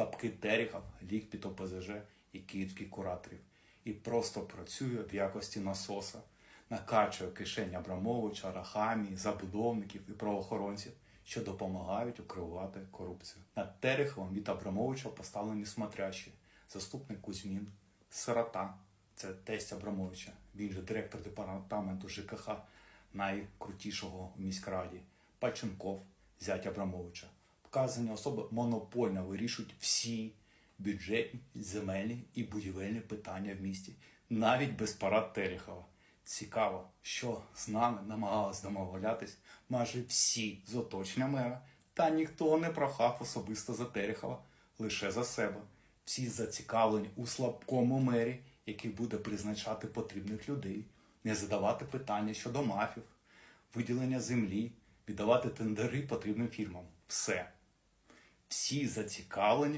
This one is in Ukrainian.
слабкий Терехов ліг під ОПЗЖ і київських кураторів. І просто працює в якості насоса, накачує кишень Абрамовича, Рахамі, забудовників і правоохоронців, що допомагають укривати корупцію. Над Тереховим від Абрамовича поставлені смотрящі, заступник Кузьмін, Сирота, це тесть Абрамовича, він же директор департаменту ЖКХ найкрутішого в міськраді, Паченков, зять Абрамовича. Вказані особи монопольно вирішують всі бюджетні, земельні і будівельні питання в місті, навіть без парад Терехова. Цікаво, що з нами намагалися домовлятись майже всі з оточення мера, та ніхто не прохав особисто за Терехова, лише за себе. Всі зацікавлені у слабкому мері, який буде призначати потрібних людей, не задавати питання щодо мафів, виділення землі, віддавати тендери потрібним фірмам. Все. Всі зацікавлені